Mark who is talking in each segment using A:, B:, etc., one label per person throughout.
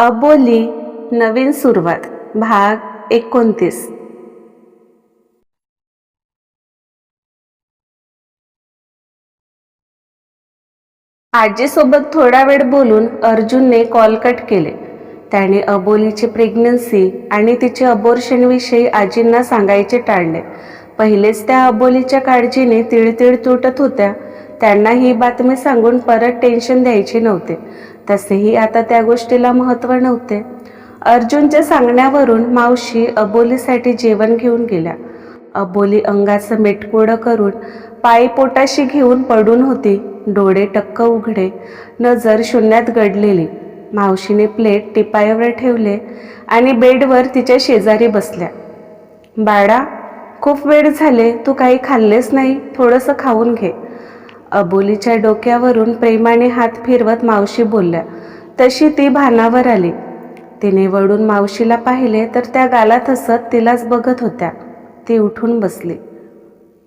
A: अबोली नवीन सुरुवात भाग एकोणतीस. आजीसोबत थोडा वेळ बोलून अर्जुनने कॉल कट केले. त्याने अबोलीची प्रेग्नन्सी आणि तिचे अबोर्शनविषयी आजींना सांगायचे टाळले. पहिलेच त्या अबोलीच्या काळजीने तिळतिळ तुटत होत्या. त्यांना ही बातमी सांगून परत टेन्शन द्यायची नव्हते. तसेही आता त्या गोष्टीला महत्त्व नव्हते. अर्जुनच्या सांगण्यावरून मावशी अबोलीसाठी जेवण घेऊन गेल्या. अबोली अंगाचं मेटकोडं करून पायी पोटाशी घेऊन पडून होती. डोळे टक्क उघडे. नजर शून्यात गडलेली. मावशीने प्लेट टिपायावर ठेवले आणि बेडवर तिच्या शेजारी बसल्या. बाळा खूप वेळ झाले. तू काही खाल्लेस नाही. थोडंसं खाऊन घे. अबोलीच्या डोक्यावरून प्रेमाने हात फिरवत मावशी बोलल्या. तशी ती भानावर आली. तिने वळून मावशीला पाहिले तर त्या गालात हसत तिलाच बघत होत्या. ती उठून बसली.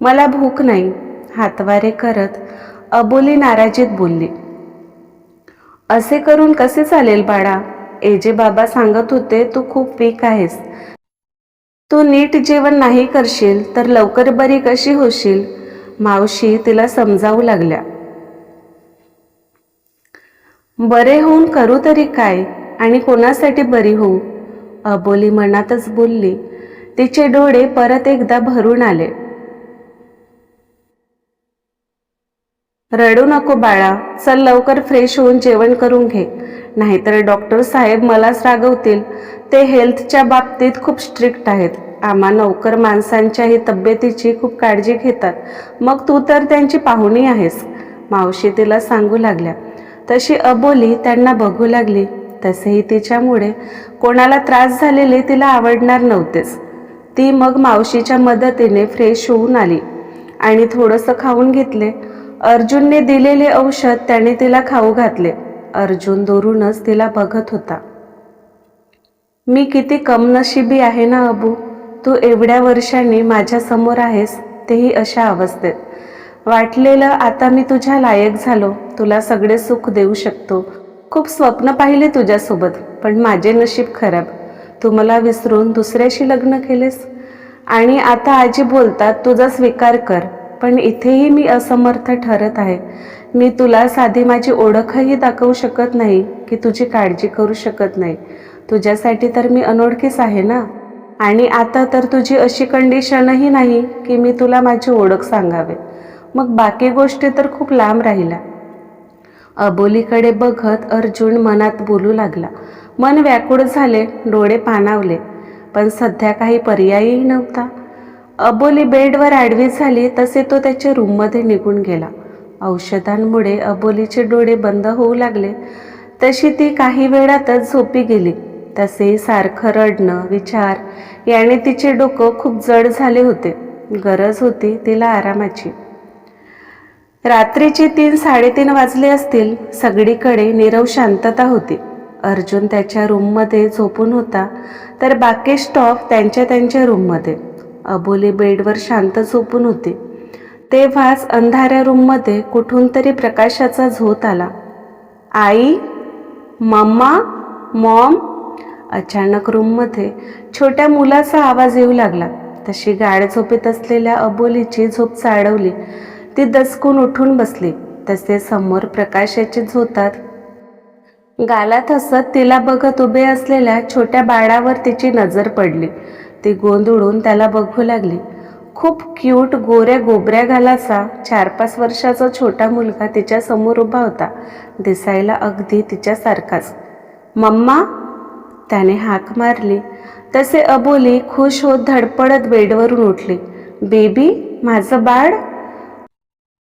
A: मला भूक नाही हातवारे करत अबोली नाराजीत बोलली. असे करून कसे चालेल बाळा? एजे बाबा सांगत होते तू खूप वीक आहेस. तू नीट जेवण नाही करशील तर लवकर बरी कशी होशील? मावशी तिला समजावू लागल्या. बरे होऊन करू तरी काय आणि कोणासाठी बरी होऊ? अबोली मनातच बोलली. तिचे डोळे परत एकदा भरून आले. रडू नको बाळा चल लवकर फ्रेश होऊन जेवण करून घे. नाहीतर डॉक्टर साहेब मलाच रागवतील. ते हेल्थच्या बाबतीत खूप स्ट्रिक्ट आहेत. आम्हा नोकर माणसांच्याही तब्येतीची खूप काळजी घेतात. मग तू तर त्यांची पाहुणी आहेस. मावशी तिला सांगू लागल्या. तशी अबोली त्यांना बघू लागली. तसेही तिच्यामुळे कोणाला त्रास झालेले तिला आवडणार नव्हतेच. ती मग मावशीच्या मदतीने फ्रेश होऊन आली आणि थोडंसं खाऊन घेतले. अर्जुनने दिलेले औषध त्याने तिला खाऊ घातले. अर्जुन दोरूनच तिला बघत होता. मी किती कमनशिबी आहे ना अबू? तू एवढ्या वर्षांनी माझ्यासमोर आहेस तेही अशा अवस्थेत. वाटलेलं आता मी तुझ्या लायक झालो तुला सगळे सुख देऊ शकतो. खूप स्वप्न पाहिले तुझ्यासोबत पण माझे नशीब खराब. तू मला विसरून दुसऱ्याशी लग्न केलेस? आणि आता आजी बोलतात तुझा स्वीकार कर पण इथेही मी असमर्थ ठरत आहे. मी तुला साधी माझी ओळखही दाखवू शकत नाही की तुझी काळजी करू शकत नाही. तुझ्यासाठी तर मी अनोळखीच आहे ना? आणि आता तर तुझी अशी कंडिशनही नाही की मी तुला माझी ओळख सांगावे. मग बाकी गोष्टी तर खूप लांब राहिल्या. अबोलीकडे बघत अर्जुन मनात बोलू लागला. मन व्याकुळ झाले डोळे पाणावले पण सध्या काही पर्यायही नव्हता. अबोली बेडवर आडवी झाली तसे तो त्याच्या रूममध्ये निघून गेला. औषधांमुळे अबोलीचे डोळे बंद होऊ लागले. तशी ती काही वेळातच झोपी गेली. तसे सारखं रडणं विचार याने तिचे डोकं खूप जड झाले होते. गरज होती तिला आरामाची. रात्रीचे तीन साडेतीन वाजले असतील सगळीकडे नीरव शांतता होती. अर्जुन त्याच्या रूममध्ये झोपून होता तर बाकी स्टॉफ त्यांच्या त्यांच्या रूममध्ये. अबोली बेडवर शांत झोपून होती. तेव्हाच अंधाऱ्या रूममध्ये कुठून तरी प्रकाशाचा झोत आला. आई मम्मा मॉम अचानक रूममध्ये छोट्या मुलाचा आवाज येऊ लागला. तशी गाड झोपेत असलेल्या अबोलीची झोप चाळवली. ती दसकून उठून बसली. तसे समोर प्रकाशाचे झोतात गालात हसत तिला बघत उभे असलेल्या छोट्या बाळावर तिची नजर पडली. ती गोंधळून त्याला बघू लागली. खूप क्यूट गोऱ्या गोबऱ्या गालाचा चार पाच वर्षाचा छोटा मुलगा तिच्या समोर उभा होता. दिसायला अगदी तिच्यासारखाच. मम्मा त्याने हाक मारली. तसे अबोली खुश होत धडपडत बेडवरून उठली. बेबी माझं बाळ?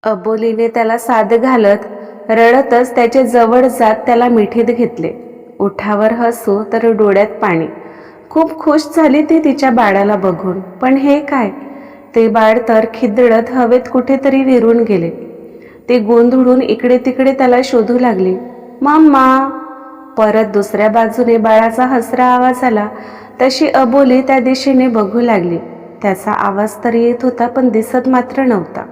A: अबोलीने त्याला साध घालत रडतच त्याच्याजवळ जात त्याला मिठीत घेतले. ओठावर हसू तर डोळ्यात पाणी. खूप खुश झाली ती तिच्या बाळाला बघून. पण हे काय? ते बाळ तर खिदळत हवेत कुठेतरी विरून गेले. ते गोंधळून इकडे तिकडे त्याला शोधू लागली. मम्मा परत दुसऱ्या बाजूने बाळाचा हसरा आवाज आला. तशी अबोली त्या दिशेने बघू लागली. त्याचा आवाज तर येत होता पण दिसत मात्र नव्हता.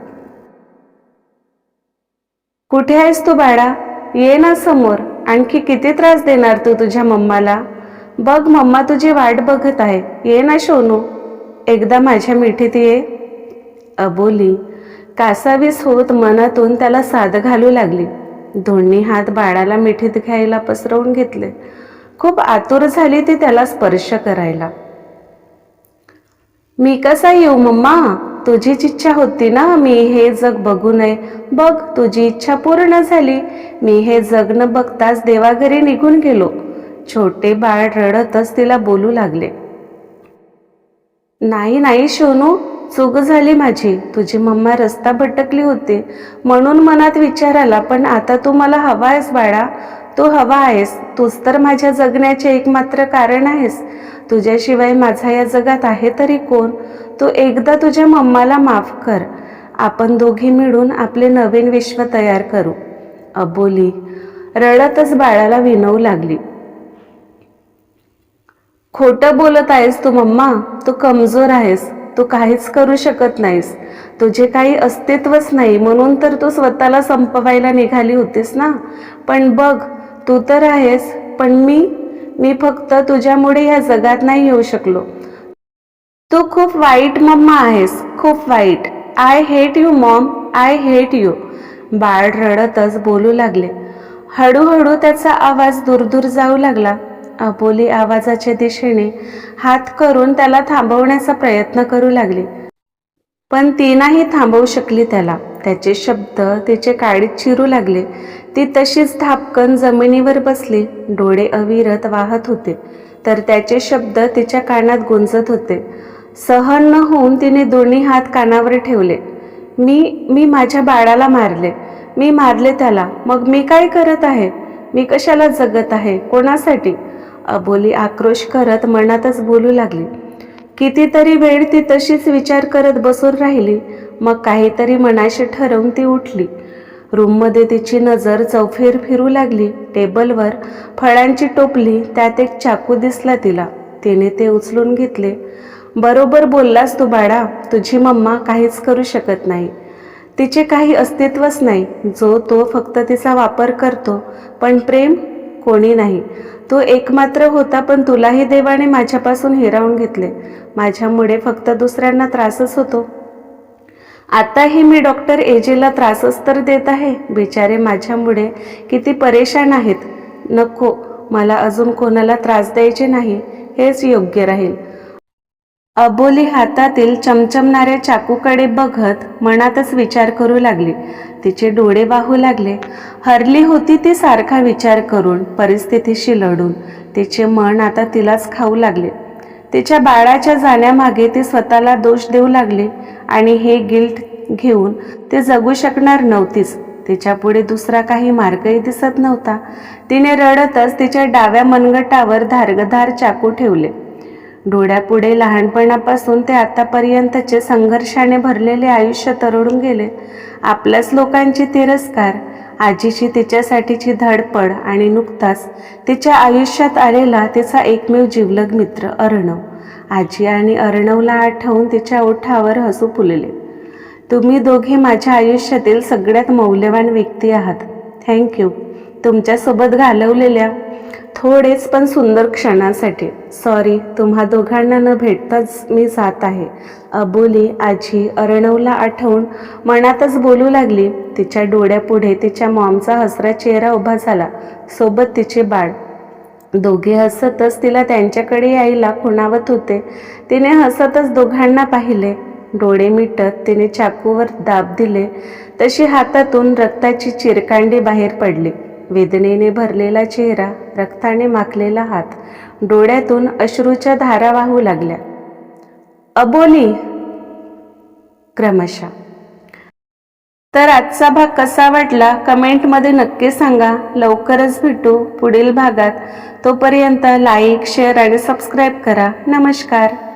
A: कुठे आहेस तू बाळा? ये ना समोर. आणखी किती त्रास देणार तू तुझ्या मम्माला? बघ मम्मा तुझी वाट बघत आहे. ये ना शोनू एकदा माझ्या मिठीत ये. अबोली कासावीस होत मनातून त्याला साद घालू लागली. दोन्ही हात बाळाला मिठीत घ्यायला पसरवून घेतले. खूप आतुर झाली ती त्याला स्पर्श करायला. मी कसा येऊ मम्मा? तुझीच इच्छा होती ना? मी हे जग बघू नये. बघ तुझी इच्छा पूर्ण झाली. मी हे जग न बघताच देवाघरी निघून गेलो. छोटे बाळ रडतच तिला बोलू लागले. नाही नाही शोनू चूक झाली माझी. तुझी मम्मा रस्ता भटकली होती. म्हणून मनात विचार आला पण आता तू मला हवा आहेस बाळा. तू हवा आहेस. तूच तर माझ्या जगण्याचे एकमात्र कारण आहेस. तुझ्याशिवाय माझा या जगात आहे तरी कोण? तू एकदा तुझ्या मम्माला माफ कर. आपण दोघी मिळून आपले नवीन विश्व तयार करू. अबोली रडतच बाळाला विनवू लागली. खोटं बोलत आहेस तू मम्मा. तू कमजोर आहेस. तू काहीच करू शकत नाहीस. तुझे काही अस्तित्वच नाही म्हणून तर तू स्वतःला संपवायला निघाली होतीस ना? पण बघ तू तर आहेस पण मी मी फक्त तुझ्यामुळे ह्या जगात नाही येऊ शकलो. तू खूप वाईट मम्मा आहेस खूप वाईट. I hate you mom I hate you बाळ रडतच बोलू लागले. हळूहळू त्याचा आवाज दूर दूर जाऊ लागला. अबोली आवाजाच्या दिशेने हात करून त्याला थांबवण्याचा प्रयत्न करू लागली. पण ती नाही थांबवू शकली त्याला. त्याचे शब्द तिचे काळीत चिरू लागले. ती तशीच धापकन जमिनीवर बसली. डोळे अविरत वाहत होते. तर त्याचे शब्द तिच्या कानात गुंजत होते. सहन न होऊन तिने दोन्ही हात कानावर ठेवले. मी मी माझ्या बाळाला मारले. मी मारले त्याला. मग मी काय करत आहे? मी कशाला जगत आहे? कोणासाठी? अबोली आक्रोश करत मनातच बोलू लागली. कितीतरी वेळ ती तशीच विचार करत बसून राहिली. मग काहीतरी मनाशी ठरवून ती उठली. रूममध्ये तिची नजर चौफेर फिरू लागली. टेबलवर फळांची टोपली त्यात एक चाकू दिसला तिला. तिने ते उचलून घेतले. बरोबर बोललास तू बाळा तुझी मम्मा काहीच करू शकत नाही. तिचे काही अस्तित्वच नाही. जो तो फक्त तिचा वापर करतो. पण प्रेम कोणी नाही. तो एकमात्र होता पण तुलाही देवाने माझ्यापासून हिरावून घेतले. माझ्यामुळे फक्त दुसऱ्यांना त्रासच होतो. आताही मी डॉक्टर एजेला त्रासच तर देत आहे. बिचारे माझ्यामुळे किती परेशान आहेत. नको मला अजून कोणाला त्रास द्यायचे नाही. हेच योग्य राहील. अबोली हातातील चमचमणाऱ्या चाकूकडे बघत मनातच विचार करू लागली. तिचे डोळे वाहू लागले. हरली होती ती सारखा विचार करून परिस्थितीशी लढून. तिचे मन आता तिलाच खाऊ लागले. तिच्या बाळाच्या जाण्यामागे ती स्वतःला दोष देऊ लागली आणि हे गिल्ट घेऊन ते जगू शकणार नव्हतीच. तिच्यापुढे दुसरा काही मार्गही दिसत नव्हता. तिने रडतच तिच्या डाव्या मनगटावर धारगधार चाकू ठेवले. डोळ्यापुढे लहानपणापासून ते आतापर्यंतचे संघर्षाने भरलेले आयुष्य तरळून गेले. आपल्याच लोकांची तिरस्कार आजीची तिच्यासाठीची धडपड आणि नुकताच तिच्या आयुष्यात आलेला तिचा एकमेव जिवलग मित्र अर्णव. आजी आणि अर्णवला आठवून तिच्या ओठावर हसू फुलले. तुम्ही दोघे माझ्या आयुष्यातील सगळ्यात मौल्यवान व्यक्ती आहात. थँक्यू तुमच्यासोबत घालवलेल्या थोडेच पण सुंदर क्षणासाठी. सॉरी तुम्हा दोघांना न भेटताच मी जात आहे. अबोली आजी अर्णवला आठवून मनातच बोलू लागली. तिच्या डोळ्यापुढे तिच्या मॉमचा हसरा चेहरा उभा झाला. सोबत तिचे बाळ. दोघे हसतच तिला त्यांच्याकडे यायला खुणावत होते. तिने हसतच दोघांना पाहिले. डोळे मिटत तिने चाकूवर दाब दिले. तशी हातातून रक्ताची चिरकांडी बाहेर पडली. वेदनेने भरलेला चेहरा रक्ताने माखलेला हात डोळ्यातून अश्रूच्या धारा वाहू लागल्या. अबोली! क्रमशः. तर आजचा भाग कसा वाटला? कमेंटमध्ये नक्की सांगा. लवकरच भेटू पुढील भागात. तोपर्यंत लाईक शेअर आणि सबस्क्राईब करा. नमस्कार!